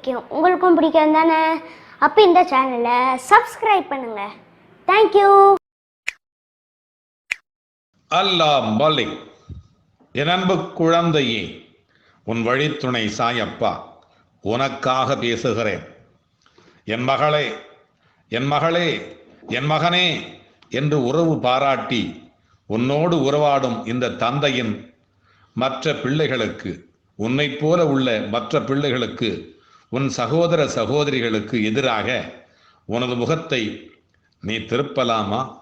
பிடிக்கும். உங்களுக்கும் பிடிக்கும் தானே? அப்போ இந்த சேனலை சப்ஸ்கிரைப் பண்ணுங்க. தேங்க்யூ அல்லாம் மலிக் என் அன்பு குழந்தையே உன் வழித்துணை சாயப்பா உனக்காக பேசுகிறேன். என் மகளே என் மகளே என் மகனே என்று உறவு பாராட்டி உன்னோடு உறவாடும் இந்த தந்தையின் மற்ற பிள்ளைகளுக்கு உன்னைப் போல உள்ள மற்ற பிள்ளைகளுக்கு உன் சகோதர சகோதரிகளுக்கு எதிராக உனது முகத்தை நீ திருப்பலாமா?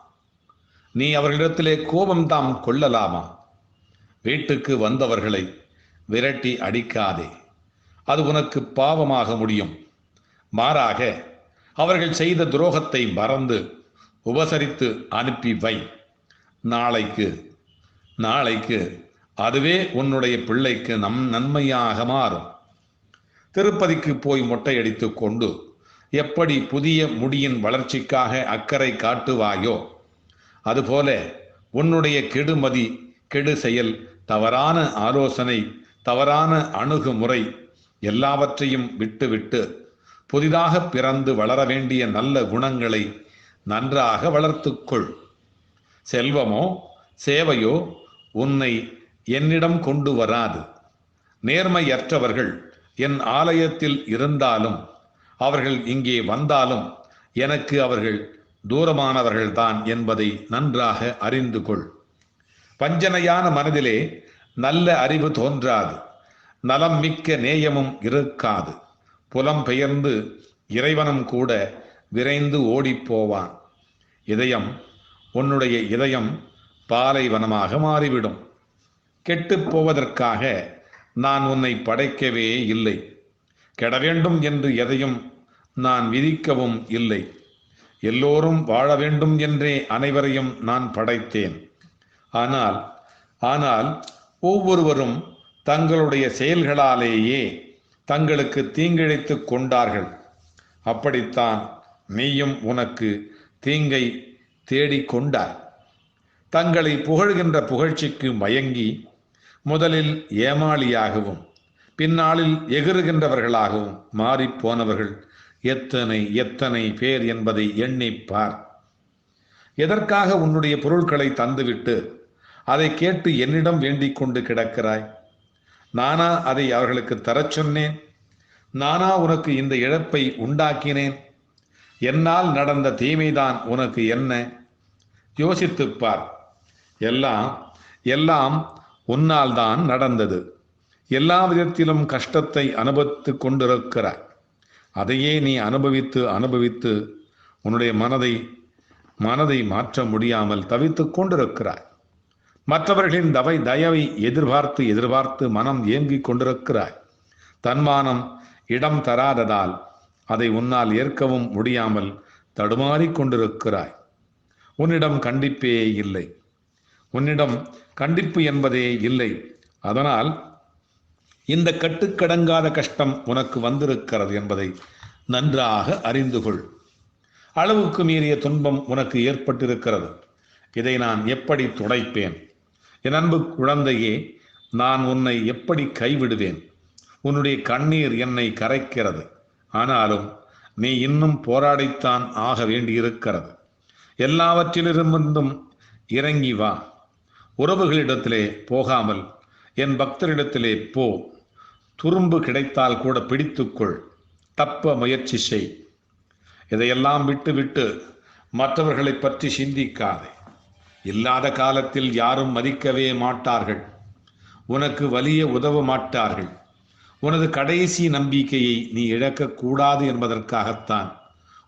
நீ அவர்களிடத்திலே கோபம் தாம் கொள்ளலாமா? வீட்டுக்கு வந்தவர்களை விரட்டி அடிக்காதே. அது உனக்கு பாவமாக முடியும். மாறாக அவர்கள் செய்த துரோகத்தை மறந்து உபசரித்து அனுப்பி வை. நாளைக்கு நாளைக்கு அதுவே உன்னுடைய பிள்ளைக்கு நம் நன்மையாக மாறும். திருப்பதிக்கு போய் மொட்டையடித்துக் கொண்டு எப்படி புதிய முடியின் வளர்ச்சிக்காக அக்கறை காட்டுவாயோ அதுபோல உன்னுடைய கெடுமதி கெடு செயல் தவறான ஆலோசனை தவறான அணுகுமுறை எல்லாவற்றையும் விட்டுவிட்டு புதிதாக பிறந்து வளர வேண்டிய நல்ல குணங்களை நன்றாக வளர்த்துக்கொள். செல்வமோ சேவையோ உன்னை என்னிடம் கொண்டு வராது. நேர்மையற்றவர்கள் என் ஆலயத்தில் இருந்தாலும் அவர்கள் இங்கே வந்தாலும் எனக்கு அவர்கள் தூரமானவர்கள்தான் என்பதை நன்றாக அறிந்து கொள். வஞ்சனையான மனதிலே நல்ல அறிவு தோன்றாது. நலம் மிக்க நேயமும் இருக்காது. புலம் பெயர்ந்து இறைவனும் கூட விரைந்து ஓடிப்போவான் இதயம் உன்னுடைய இதயம் பாலைவனமாக மாறிவிடும். கெட்டுப் போவதற்காக நான் உன்னை படைக்கவே இல்லை. கெட வேண்டும் என்று எதையும் நான் விதிக்கவும் இல்லை. எல்லோரும் வாழ வேண்டும் என்றே அனைவரையும் நான் படைத்தேன். ஆனால் ஆனால் ஒவ்வொருவரும் தங்களுடைய செயல்களாலேயே தங்களுக்கு தீங்கிழைத்துக் கொண்டார்கள். அப்படித்தான் நீயும் உனக்கு தீங்கை தேடிக்கொண்டாய் தங்களை புகழ்கின்ற புகழ்ச்சிக்கு மயங்கி முதலில் ஏமாளியாகவும் பின்னாளில் எகிறுகின்றவர்களாகவும் மாறிப் போனவர்கள் எத்தனை எத்தனை பேர் என்பதை எண்ணிப்பார் எதற்காக உன்னுடைய பொருட்களை தந்துவிட்டு அதை கேட்டு என்னிடம் வேண்டிக் கொண்டு கிடக்கிறாய்? நானா அதை அவர்களுக்கு தரச் சொன்னேன். நானா உனக்கு இந்த இழப்பை உண்டாக்கினேன். என்னால் நடந்த தீமைதான் உனக்கு என்ன? யோசித்துப்பார் எல்லாம் எல்லாம் உன்னால் தான் நடந்தது. எல்லா விதத்திலும் கஷ்டத்தை அனுபவித்துக் கொண்டிருக்கிறாய். அதையே நீ அனுபவித்து அனுபவித்து உன்னுடைய மனதை மனதை மாற்ற முடியாமல் தவித்து கொண்டிருக்கிறாய். மற்றவர்களின் தவை தயவை எதிர்பார்த்து எதிர்பார்த்து மனம் ஏங்கிக் கொண்டிருக்கிறாய். தன்மானம் இடம் தராததால் அதை உன்னால் ஏற்கவும் முடியாமல் தடுமாறிக் கொண்டிருக்கிறாய். உன்னிடம் கண்டிப்பே இல்லை. உன்னிடம் கண்டிப்பு என்பதே இல்லை. அதனால் இந்த கட்டுக்கடங்காத கஷ்டம் உனக்கு வந்திருக்கிறது என்பதை நன்றாக அறிந்து கொள். அளவுக்கு மீறிய துன்பம் உனக்கு ஏற்பட்டிருக்கிறது. இதை நான் எப்படி துடைப்பேன்? என் அன்பு குழந்தையே நான் உன்னை எப்படி கைவிடுவேன்? உன்னுடைய கண்ணீர் என்னை கரைக்கிறது. ஆனாலும் நீ இன்னும் போராடித்தான் ஆக வேண்டியிருக்கிறது. எல்லாவற்றிலிருந்தும் இறங்கி வா. உறவுகளிடத்திலே போகாமல் என் பக்தரிடத்திலே போ. துரும்பு கிடைத்தால் கூட பிடித்துக்கொள். தப்ப முயற்சி செய். இதையெல்லாம் விட்டு விட்டு மற்றவர்களை பற்றி சிந்திக்காதே. இல்லாத காலத்தில் யாரும் மதிக்கவே மாட்டார்கள். உனக்கு வலிய உதவ மாட்டார்கள். உனது கடைசி நம்பிக்கையை நீ இழக்கக்கூடாது என்பதற்காகத்தான்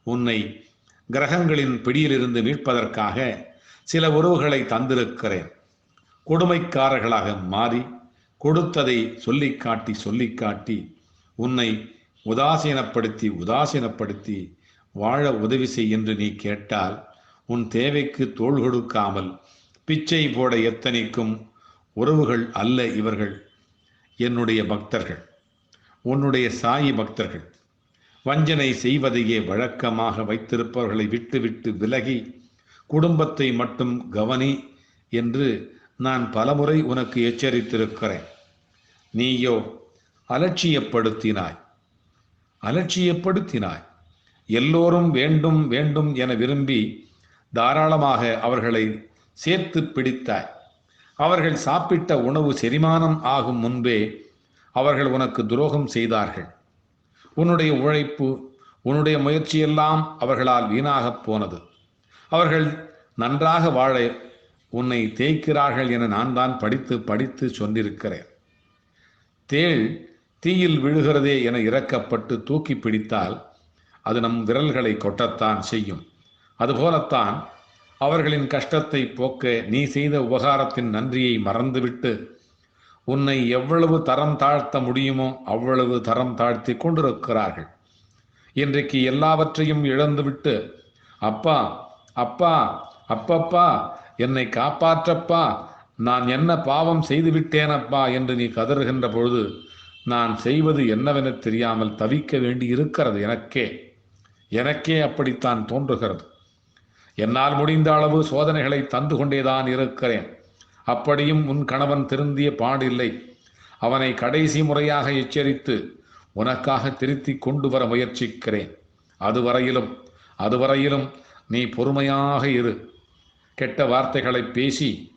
உன்னை கிரகங்களின் பிடியிலிருந்து மீட்பதற்காக சில உறவுகளை தந்திருக்கிறேன். கொடுமைக்காரர்களாக மாறி கொடுத்ததை சொல்லி காட்டி சொல்லி காட்டி உன்னை உதாசீனப்படுத்தி உதாசீனப்படுத்தி வாழ உதவி செய் என்று நீ கேட்டால் உன் தேவைக்கு தோள் கொடுக்காமல் பிச்சை போட எத்தனைக்கும் உறவுகள் அல்ல இவர்கள். என்னுடைய பக்தர்கள் உன்னுடைய சாயி பக்தர்கள் வஞ்சனை செய்வதையே வழக்கமாக வைத்திருப்பவர்களை விட்டுவிட்டு விலகி குடும்பத்தை மட்டும் கவனி என்று நான் பலமுறை உனக்கு எச்சரித்திருக்கிறேன். நீயோ அலட்சியப்படுத்தினாய். அலட்சியப்படுத்தினாய். எல்லோரும் வேண்டும் வேண்டும் என விரும்பி தாராளமாக அவர்களை சேர்த்து பிடித்தாய். அவர்கள் சாப்பிட்ட உணவு செரிமானம் ஆகும் முன்பே அவர்கள் உனக்கு துரோகம் செய்தார்கள். உன்னுடைய உழைப்பு உன்னுடைய முயற்சியெல்லாம் அவர்களால் வீணாகப் போனது. அவர்கள் நன்றாக வாழ உன்னை தேய்க்கிறார்கள் என நான் தான் படித்து படித்து சொன்னிருக்கிறேன். தேள் தீயில் விழுகிறதே என இறக்கப்பட்டு தூக்கி பிடித்தால் அது நம் விரல்களை கொட்டத்தான் செய்யும். அதுபோலத்தான் அவர்களின் கஷ்டத்தை போக்க நீ செய்த உபகாரத்தின் நன்றியை மறந்துவிட்டு உன்னை எவ்வளவு தரம் தாழ்த்த முடியுமோ அவ்வளவு தரம் தாழ்த்தி கொண்டிருக்கிறார்கள். இன்றைக்கு எல்லாவற்றையும் இழந்துவிட்டு அப்பா அப்பா அப்பப்பா என்னை காப்பாற்றப்பா. நான் என்ன பாவம் செய்து விட்டேனப்பா என்று நீ கதறுகின்ற பொழுது நான் செய்வது என்னவென தெரியாமல் தவிக்க வேண்டி இருக்கிறது எனக்கே. எனக்கே அப்படித்தான் தோன்றுகிறது. என்னால் முடிந்த அளவு சோதனைகளை தந்து கொண்டேதான் இருக்கிறேன். அப்படியும் உன் கணவன் திருந்திய பாடில்லை. அவனை கடைசி முறையாக எச்சரித்து உனக்காக திருத்தி கொண்டு வர முயற்சிக்கிறேன். அதுவரையிலும் அதுவரையிலும் நீ பொறுமையாக இரு. கெட்ட வார்த்தைகளை பேசி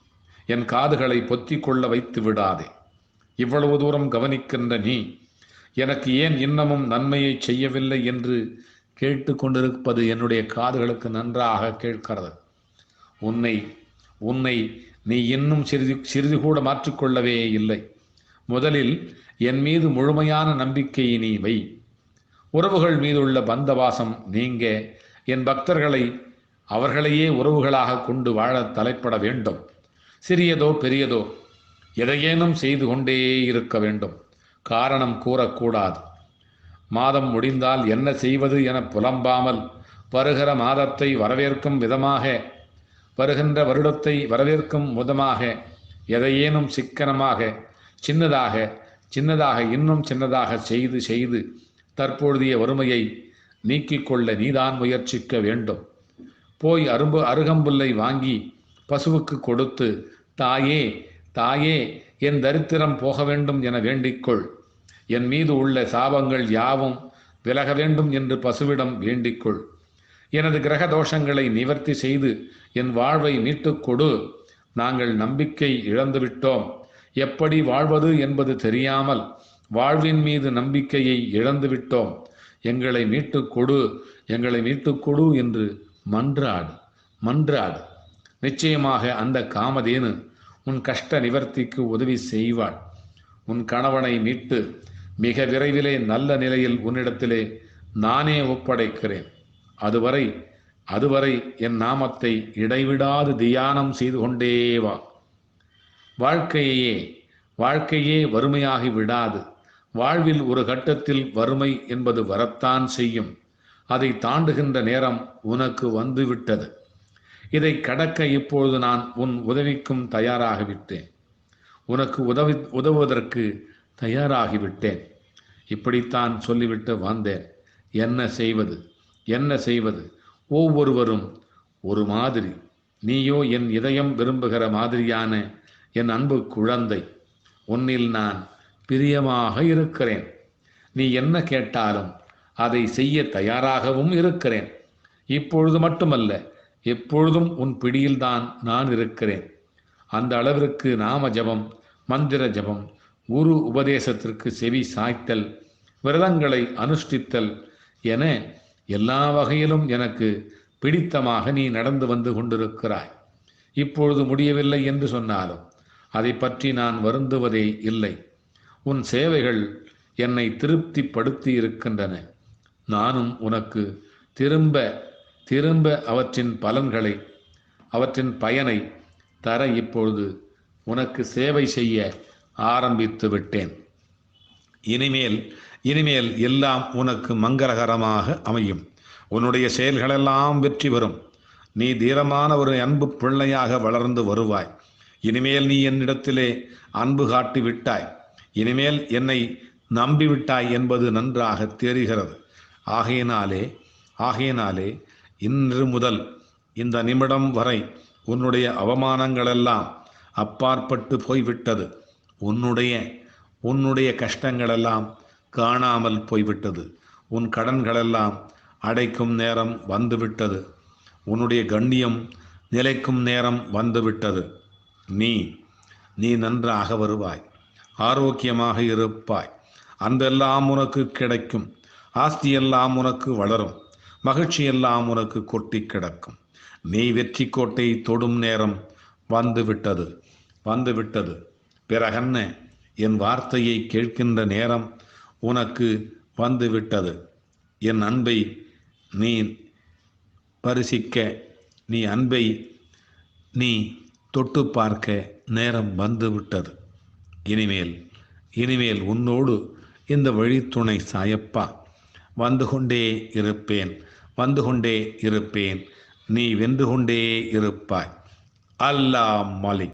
என் காதுகளை பொத்தி கொள்ள வைத்து விடாதே. இவ்வளவு தூரம் கவனிக்கின்ற நீ எனக்கு ஏன் இன்னமும் நன்மையை செய்யவில்லை என்று கேட்டுக்கொண்டிருப்பது என்னுடைய காதுகளுக்கு நன்றாக கேட்கிறது. உன்னை உன்னை நீ இன்னும் சிறிது சிறிது கூட மாற்றிக்கொள்ளவே இல்லை. முதலில் என் மீது முழுமையான நம்பிக்கையை நீ வை. உறவுகள் மீதுள்ள பந்தவாசம் நீங்க. என் பக்தர்களை அவர்களையே உறவுகளாக கொண்டு வாழ தலைப்பட வேண்டும். சிறியதோ பெரியதோ எதையேனும் செய்து கொண்டே இருக்க வேண்டும். காரணம் கூறக்கூடாது. மாதம் முடிந்தால் என்ன செய்வது என புலம்பாமல் வருகிற மாதத்தை வரவேற்கும் விதமாக வருகின்ற வருடத்தை வரவேற்கும் விதமாக எதையேனும் சிக்கனமாக சின்னதாக சின்னதாக இன்னும் சின்னதாக செய்து செய்து தற்பொழுதைய வறுமையை நீக்கிக் கொள்ள நீதான் முயற்சிக்க வேண்டும். போய் அரும்பு அருகம்புல்லை வாங்கி பசுவுக்கு கொடுத்து தாயே தாயே என் தரித்திரம் போக வேண்டும் என வேண்டிக்கொள். என் மீது உள்ள சாபங்கள் யாவும் விலக வேண்டும் என்று பசுவிடம் வேண்டிக்கொள். எனது கிரக தோஷங்களை நிவர்த்தி செய்து என் வாழ்வை மீட்டுக் கொடு. நாங்கள் நம்பிக்கை இழந்துவிட்டோம். எப்படி வாழ்வது என்பது தெரியாமல் வாழ்வின் மீது நம்பிக்கையை இழந்துவிட்டோம். எங்களை மீட்டுக் கொடு எங்களை மீட்டுக் கொடு என்று மன்றாடு மன்றாடு. நிச்சயமாக அந்த காமதேனு உன் கஷ்ட நிவர்த்திக்கு உதவி செய்வாள். உன் கணவனை மீட்டு மிக விரைவிலே நல்ல நிலையில் உன்னிடத்திலே நானே ஒப்படைக்கிறேன். அதுவரை அதுவரை என் நாமத்தை இடைவிடாது தியானம் செய்து கொண்டே வா. வாழ்க்கையே வாழ்க்கையே வறுமையாகி விடாது. வாழ்வில் ஒரு கட்டத்தில் வறுமை என்பது வரத்தான் செய்யும். அதை தாண்டுகின்ற நேரம் உனக்கு வந்துவிட்டது. இதை கடக்க இப்பொழுது நான் உன் உதவிக்கும் தயாராகிவிட்டேன். உனக்கு உதவி உதவுவதற்கு தயாராகிவிட்டேன். இப்படித்தான் சொல்லிவிட்டு வந்தேன். என்ன செய்வது? என்ன செய்வது? ஒவ்வொருவரும் ஒரு மாதிரி. நீயோ என் இதயம் விரும்புகிற மாதிரியான என் அன்பு குழந்தை உன்னில் நான் பிரியமாக இருக்கிறேன். நீ என்ன கேட்டாலும் அதை செய்ய தயாராகவும் இருக்கிறேன். இப்பொழுது மட்டுமல்ல எப்பொழுதும் உன் பிடியில்தான் நான் இருக்கிறேன். அந்த அளவிற்கு நாம ஜபம் மந்திர ஜபம் குரு உபதேசத்திற்கு செவி சாய்த்தல் விரதங்களை அனுஷ்டித்தல் என எல்லா வகையிலும் எனக்கு பிடித்தமாக நீ நடந்து வந்து கொண்டிருக்கிறாய். இப்பொழுது முடியவில்லை என்று சொன்னாலும் அதை பற்றி நான் வருந்துவதே இல்லை. உன் சேவைகள் என்னை திருப்திப்படுத்தி இருக்கின்றன நானும் உனக்கு திரும்ப திரும்ப அவற்றின் பலன்களை அவற்றின் பயனை தர இப்பொழுது உனக்கு சேவை செய்ய ஆரம்பித்து விட்டேன். இனிமேல் இனிமேல் எல்லாம் உனக்கு மங்களகரமாக அமையும். உன்னுடைய செயல்களெல்லாம் வெற்றி பெறும். நீ தீரமான ஒரு அன்பு பிள்ளையாக வளர்ந்து வருவாய். இனிமேல் நீ என்னிடத்திலே அன்பு காட்டி விட்டாய். இனிமேல் என்னை நம்பிவிட்டாய் என்பது நன்றாக தெரிகிறது. ஆகையினாலே ஆகையினாலே இன்று முதல் இந்த நிமிடம் வரை உன்னுடைய அவமானங்களெல்லாம் அப்பாற்பட்டு போய்விட்டது. உன்னுடைய உன்னுடைய கஷ்டங்களெல்லாம் காணாமல் போய்விட்டது. உன் கடன்களெல்லாம் அடைக்கும் நேரம் வந்துவிட்டது. உன்னுடைய கண்ணியம் நிலைக்கும் நேரம் வந்துவிட்டது. நீ நீ நன்றாக வருவாய். ஆரோக்கியமாக இருப்பாய். அந்தெல்லாம் உனக்கு கிடைக்கும். ஆஸ்தியெல்லாம் உனக்கு வளரும். மகிழ்ச்சியெல்லாம் உனக்கு கொட்டி கிடக்கும். நீ வெற்றி கோட்டை தொடும் நேரம் வந்துவிட்டது வந்துவிட்டது. பிறகன்ன என் வார்த்தையை கேட்கின்ற நேரம் உனக்கு வந்துவிட்டது. என் அன்பை நீ பரிசிக்க நீ அன்பை நீ தொட்டு பார்க்க நேரம் வந்துவிட்டது. இனிமேல் இனிமேல் உன்னோடு இந்த வழித்துணை சாயப்பா. வந்து கொண்டே இருப்பேன் வந்து கொண்டே இருப்பேன். நீ வென்று கொண்டே இருப்பாய். அல்லா மலிக்.